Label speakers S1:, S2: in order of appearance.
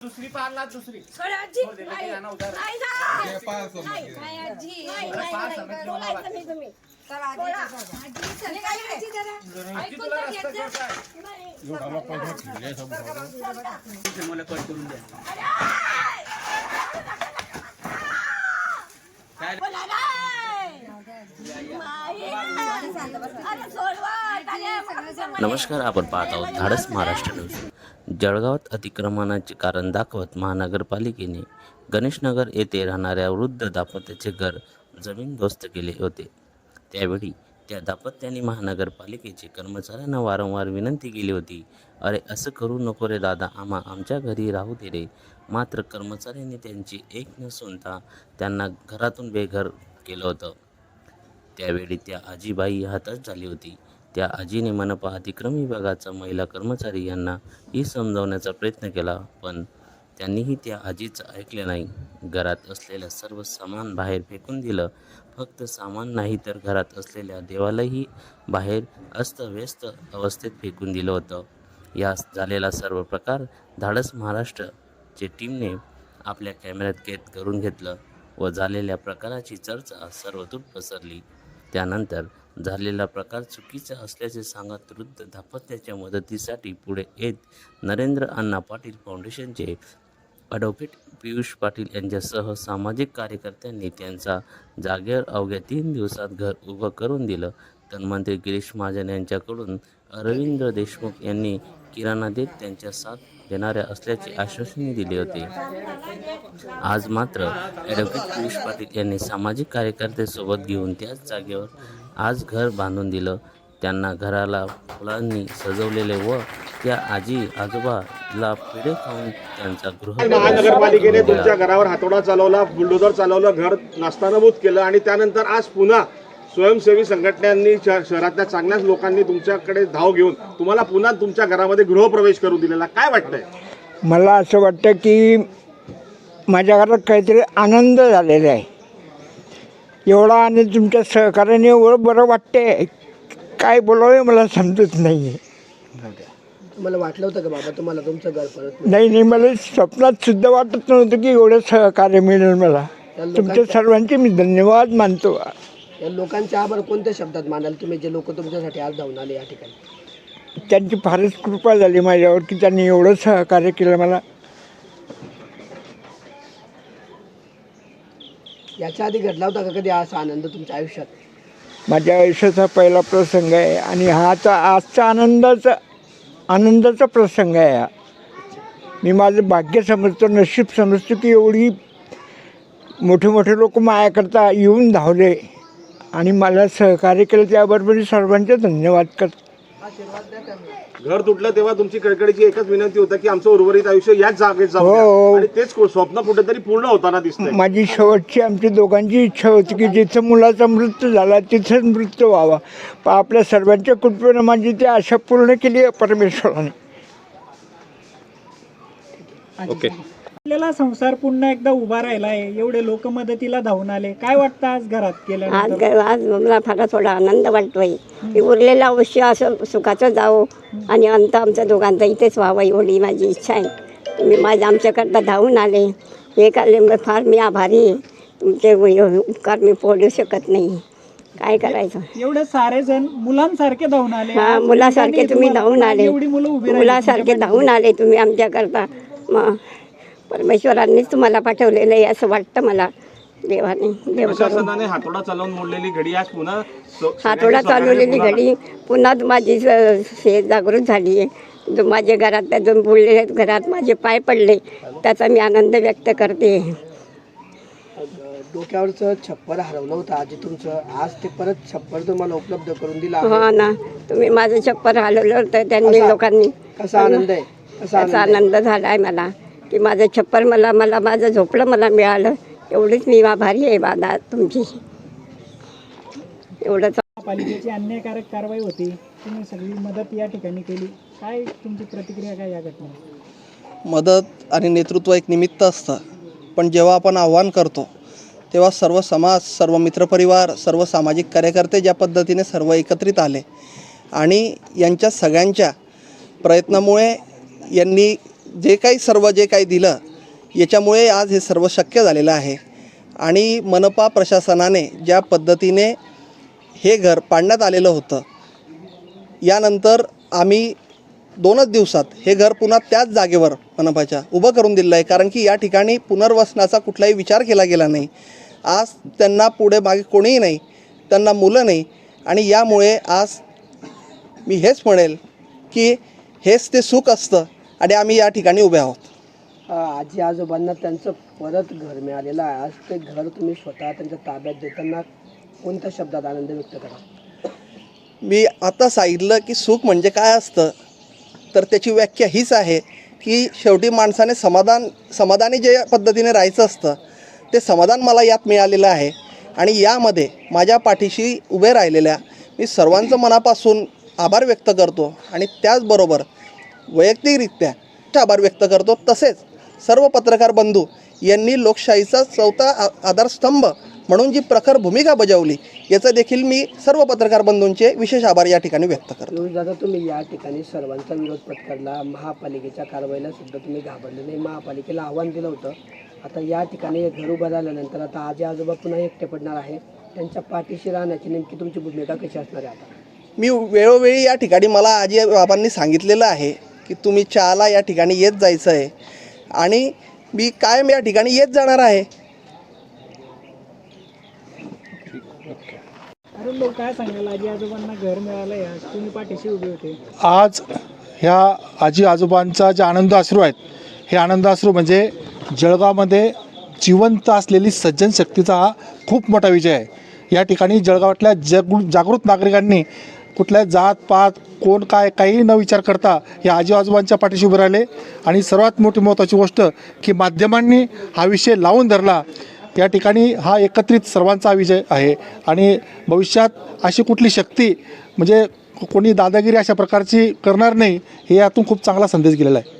S1: दुसरी पाळला दुसरी
S2: सोड आजी. नाही. नाही ना.
S3: हे पाहा समोर
S2: नाही. नाही, आजी. नाही, नाही,
S1: पाहा
S2: नाही. बोलायचं नाही तुम्ही. सोडा. आजी, चल, काय आजी जरा?
S1: किती
S2: ऐकून
S1: तुला
S2: तर
S1: रस्ता
S2: घ्यायचं.
S1: आहे?
S2: नाही.
S3: पैसा ठेवले समोर
S1: मला कट करून द्या
S2: बोला नाही. नाही. अरे सोडवा. काय?
S4: नमस्कार आपण पाहत आहोत धाडस महाराष्ट्र न्यूज जळगावात अतिक्रमणाचे कारण दाखवत महानगरपालिकेने गणेशनगर येथे राहणाऱ्या वृद्ध दाम्पत्याचे घर जमीनदोस्त केले होते. त्यावेळी त्या दाम्पत्याने महानगरपालिकेचे कर्मचाऱ्यांना वारंवार विनंती केली होती अरे असं करू नको रे दादा आम्हा आमच्या घरी राहू दे रे. मात्र कर्मचाऱ्यांनी त्यांची एक न सुनता त्यांना घरातून बेघर केलं होतं. त्यावेळी त्या आजीबाई हाताच झाली होती. त्या आजीने मनपा अतिक्रम विभागाचा महिला कर्मचारी यांना ही समजावण्याचा प्रयत्न केला पण त्यांनीही त्या आजीचं ऐकलं नाही. घरात असलेलं सर्व सामान बाहेर फेकून दिलं. फक्त सामान नाही तर घरात असलेल्या देवालाही बाहेर अस्तव्यस्त अवस्थेत फेकून दिलं होतं. या झालेला सर्व प्रकार धाडस महाराष्ट्रचे टीमने आपल्या कॅमेऱ्यात कैद करून घेतलं व झालेल्या प्रकाराची चर्चा सर्वदूर पसरली. त्यानंतर झालेला प्रकार चुकीचा असल्याचे सांगत वृद्ध दाम्पत्याच्या मदतीसाठी पुढे येत नरेंद्र अण्णा पाटील फाउंडेशनचे ॲडव्होकेट पियुष पाटील यांच्यासह सामाजिक कार्यकर्त्यांनी त्यांचा जागेवर अवघ्या तीन दिवसात घर उभं करून दिलं. धनमंत्री गिरीश महाजन यांच्याकडून अरविंद देशमुख यांनी किराणा देत त्यांच्या साथ देणाऱ्या असल्याचे आश्वासनही दिले होते. आज मात्र ॲडव्होकेट पियुष पाटील यांनी सामाजिक कार्यकर्त्यासोबत घेऊन त्याच जागेवर आज घर बांधून दिलं. त्यांना घराला फुलांनी सजवलेले व त्या आजी आजोबाला पिढे खाऊन त्यांचा गृह
S5: महानगरपालिकेने तुमच्या घरावर हातोडा चालवला बुलडोजर चालवलं घर नास्तानभूत केलं आणि त्यानंतर आज पुन्हा स्वयंसेवी संघटनांनी शह- शहरातल्या चांगल्याच लोकांनी तुमच्याकडे धाव घेऊन तुम्हाला पुन्हा तुमच्या घरामध्ये गृहप्रवेश करू दिलेला. काय वाटतंय?
S6: मला असं वाटतं की माझ्या घरात काहीतरी आनंद झालेला आहे. एवढा आनंद तुमच्या सहकार्याने एवढं बरं वाटते काय बोलावे मला समजत नाही आहे
S7: तुम्हाला वाटलं होतं का बाबा तुम्हाला तुमचं घर परत
S6: नाही नाही मला स्वप्नात सुद्धा वाटत नव्हतं की एवढं सहकार्य मिळेल मला. तुमच्या सर्वांचे मी धन्यवाद मानतो.
S7: या लोकांच्या आभार कोणत्या शब्दात मानाल? तुम्ही जे लोक तुमच्यासाठी आज धावून आले या ठिकाणी.
S6: त्यांची फारच कृपा झाली माझ्यावर की त्यांनी एवढं सहकार्य केलं मला.
S7: याच्या आधी घडला होता का कधी असा आनंद तुमच्या आयुष्यात?
S6: माझ्या आयुष्याचा पहिला प्रसंग आहे आणि हा आता आजचा आनंदाचा आनंदाचा प्रसंग आहे हा. मी माझं भाग्य समजतो नशीब समजतो की एवढी मोठे मोठे लोक माझ्याकरता येऊन धावले. आणि मला सहकार्य केलं त्याबरोबर मी सर्वांचे धन्यवाद करतो.
S5: घर तुटलं तेव्हा तुमची कळकळीची एकच विनंती होती की आमचं उर्वरित आयुष्य याच जागेत जाऊ
S6: हो,
S5: द्या.
S6: हो.
S5: आणि तेच स्वप्न कुठेतरी पूर्ण होताना दिसतंय.
S6: माझी शेवटची आमची दोघांची इच्छा होती की जिथं मुलाचा मृत्यू झाला तिथंच मृत्यू व्हावा. पण आपल्या सर्वांच्या कृपेनं माझी ती आशा पूर्ण केली आहे परमेश्वराने.
S5: ओके.
S8: आपल्याला संसार पुन्हा एकदा उभा राहिला आहे एवढे लोक मदतीला धावून आले. काय वाटतं आज घरात
S2: आज
S8: केल्यानंतर
S2: आज मला फार थोडा आनंद वाटतोय. की उरलेलं आयुष्य असं सुखाचं जावं आणि अंत आमच्या दोघांचा इथेच व्हावं एवढी माझी इच्छा आहे. तुम्ही माझ्या आमच्याकरता धावून आले. हे काले फार मी आभारी आहे. तुमचे उ- उपकार मी फोडू शकत नाही. काय करायचं?
S8: एवढे सारे जण मुलांसारखे धावून आले.
S2: हा
S8: आज
S2: मुलासारखे तुम्ही
S8: तुम्हाला-
S2: धावून आले.
S8: एवढी मुलं उभी राहिली
S2: मुलासारखे धावून आले तुम्ही आमच्याकरता. मग परमेश्वरांनीच तुम्हाला पाठवलेलं आहे असं वाटतं मला. देवाने देव करून.
S5: प्रशासनाने हातोडा चालवून मोडलेली घडी आज पुन्हा स-
S2: हातोडा चालवलेली घडी पुन्हा माझी स- हे जागृत झाली आहे. जो माझ्या घरात जो बुडलेल्या घरात माझे पाय पडले. त्याचा मी आनंद व्यक्त करते.
S7: डोक्यावरचं छप्पर हरवलं होतं. आजी तुमचं आज ते परत छप्पर तुम्हाला उपलब्ध करून दिलं आहे.
S2: हो ना. तुम्ही माझं छप्पर हलवलं होतं. त्यांनी
S7: कसा-
S2: लोकांनी
S7: कसा आनंद आहे? कसा
S2: त्याचा
S7: आनंद आहे?
S2: आनंद झाला आहे मला. की माझं छप्पर मला मला माझं झोपलं मला मिळालं. एवढीच मी आभारी आहे बादा तुमची. एवढंच.
S8: पालिकेची अन्यायकारक कारवाई होती. तुम्ही सगळी मदत या ठिकाणी केली. काय तुमची प्रतिक्रिया काय या घटनेवर?
S9: मदत आणि नेतृत्व एक निमित्त असतं. पण जेव्हा आपण आव्हान करतो तेव्हा सर्व समाज सर्व मित्रपरिवार सर्व सामाजिक कार्यकर्ते ज्या पद्धतीने सर्व एकत्रित आले आणि यांच्या सगळ्यांच्या प्रयत्नामुळे यांनी जे काही सर्व जे काही दिलं याच्यामुळे आज हे सर्व शक्य झालेलं आहे. आणि मनपा प्रशासनाने ज्या पद्धतीने हे घर पाडण्यात आलेलं होतं यानंतर आम्ही दोनच दिवसात हे घर पुन्हा त्याच जागेवर मनपाच्या उभं करून दिलं आहे. कारण की या ठिकाणी पुनर्वसनाचा कुठलाही विचार केला गेला नाही. आज त्यांना पुढे मागे कोणीही नाही त्यांना मुलं नाही. आणि यामुळे आज मी हेच म्हणेल की हेच ते सुख असतं. आणि आम्ही या ठिकाणी उभे आहोत.
S7: आजी आजोबांना त्यांचं परत घर मिळालेलं आहे. आज ते घर तुम्ही स्वतः त्यांच्या ताब्यात देताना कोणत्या शब्दात आनंद व्यक्त करा?
S9: मी आता सांगितलं की सुख म्हणजे काय असतं? तर त्याची व्याख्या हीच आहे की शेवटी माणसाने समाधान समाधानी जे पद्धतीने राहायचं असतं ते समाधान मला यात मिळालेलं आहे. आणि यामध्ये माझ्या पाठीशी उभे राहिलेल्या मी सर्वांचं मनापासून आभार व्यक्त करतो. आणि त्याचबरोबर वैयक्तिकरित्या आभार व्यक्त करतो. तसेच सर्व पत्रकार बंधू यांनी लोकशाहीचा चौथा आधारस्तंभ म्हणून जी प्रखर भूमिका बजावली याचं देखील मी सर्व पत्रकार बंधूंचे विशेष आभार या ठिकाणी व्यक्त करतो.
S7: दादा तुम्ही या ठिकाणी सर्वांचा विरोध पत्करला. महापालिकेच्या कारवाईला सुद्धा तुम्ही घाबरले नाही. महापालिकेला आव्हान दिलं होतं. आता या ठिकाणी घर उभं झाल्यानंतर आता आजी आजोबा पुन्हा एकटे पडणार आहे. त्यांच्या पाठीशी राहण्याची नेमकी तुमची भूमिका कशी असणार आहे आता?
S9: मी वेळोवेळी या ठिकाणी मला आजी बाबांनी सांगितलेलं आहे. की तुम्ही चहाला या ठिकाणी येत जायचं आहे आणि मी कायम या ठिकाणी येत जाणार आहे.
S8: अरुण भाऊ काय सांगाल? आजी आजोबांना घर मिळालं आहे आज. तुम्ही पाठीशी उभे होते.
S3: आज ह्या आजी आजोबांचा जे आनंद अश्रू आहेत हे आनंद अश्रू म्हणजे जळगावमध्ये जिवंत असलेली सज्जन शक्तीचा हा खूप मोठा विजय आहे. या ठिकाणी जळगावातल्या जग जागृत नागरिकांनी कुठल्या जात पात कोण काय काही न विचार करता या आजी आजोबांच्या पाठीशी उभे राहिले. आणि सर्वात मोठी महत्त्वाची गोष्ट की माध्यमांनी हा विषय लावून धरला. या ठिकाणी हा एकत्रित सर्वांचा विजय आहे. आणि भविष्यात अशी कुठली शक्ती म्हणजे कोणी दादागिरी अशा प्रकारची करणार नाही हे यातून खूप चांगला संदेश गेलेला आहे.